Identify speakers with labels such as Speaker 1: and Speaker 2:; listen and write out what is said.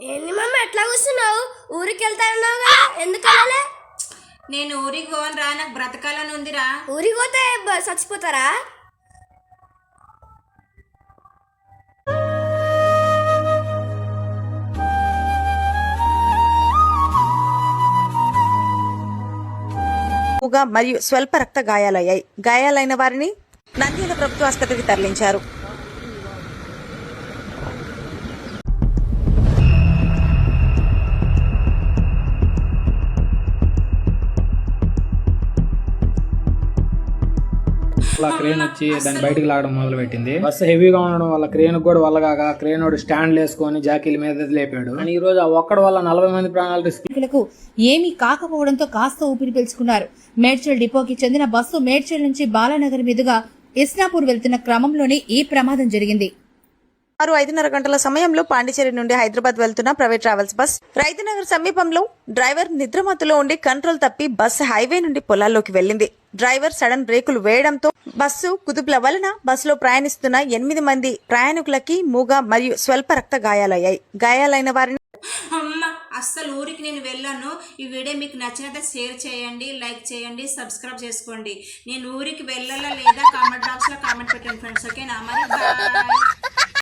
Speaker 1: ఏంది మమ్మీ ఎట్లా కూర్చున్నావు? ఊరికి వెళ్తానన్నావు కదా ఎందుకు వెళ్ళలే
Speaker 2: నేను ఊరికి పోను రా నాకు బ్రతకాలని ఉందిరా.
Speaker 1: ఊరికి పోతే బ- చచ్చిపోతారా?
Speaker 3: ఎక్కువగా మరియు స్వల్ప రక్త గాయాలయ్యాయి. గాయాలైన వారిని నంద్యాల ప్రభుత్వ ఆసుపత్రికి తరలించారు.
Speaker 4: అలా క్రేన్ వచ్చి దాన్ని బయటకు లాగడం మొదలు పెట్టింది బస్సు హెవీగా ఉండడం వల్ల క్రేన్ కూడా వల్ల కాక క్రేన్ వాడు స్టాండ్ వేసుకొని జాకీల మీద లేపాడు. అని ఈ రోజు ఆ ఒక్కడి వల్ల నలభై మంది ప్రాణాలు
Speaker 5: రిస్క్లకు ఏమీ కాకపోవడంతో కాస్త ఊపిరి పీల్చుకున్నారు. మేడ్చల్ డిపోకి చెందిన బస్సు మేడ్చల్ నుంచి బాలానగర్ మీదుగా ఇస్నాపూర్ వెళ్తున్న క్రమంలోనే ఈ ప్రమాదం జరిగింది.
Speaker 3: ఆరు ఐదున్నర గంటల సమయంలో పాండిచేరి నుండి హైదరాబాద్ వెళ్తున్న ప్రైవేట్ ట్రావెల్స్ బస్ రైతునగర్ సమీపంలో డ్రైవర్ నిద్రమత్తులో ఉండి కంట్రోల్ తప్పి బస్సు హైవే నుండి పొలాల్లోకి వెళ్ళింది. డ్రైవర్ సడన్ బ్రేకులు వేయడంతో బస్సు కుదుపుల వలన బస్సులో ప్రయాణిస్తున్న ఎనిమిది మంది ప్రయాణికులకి మూగ మరియు స్వల్ప రక్త గాయాలయ్యాయి. గాయాలైన వారిని
Speaker 2: అమ్మ అస్సలు ఊరికి నేను వెళ్ళాను. ఈ వీడియో మీకు నచ్చినట్టే షేర్ చేయండి లైక్ చేయండి సబ్స్క్రైబ్ చేసుకోండి. నేను ఊరికి వెళ్ళాలా లేదా కామెంట్ బాక్స్లో కామెంట్ పెట్టండి ఫ్రెండ్స్ ఓకేనా? మరి బాయ్.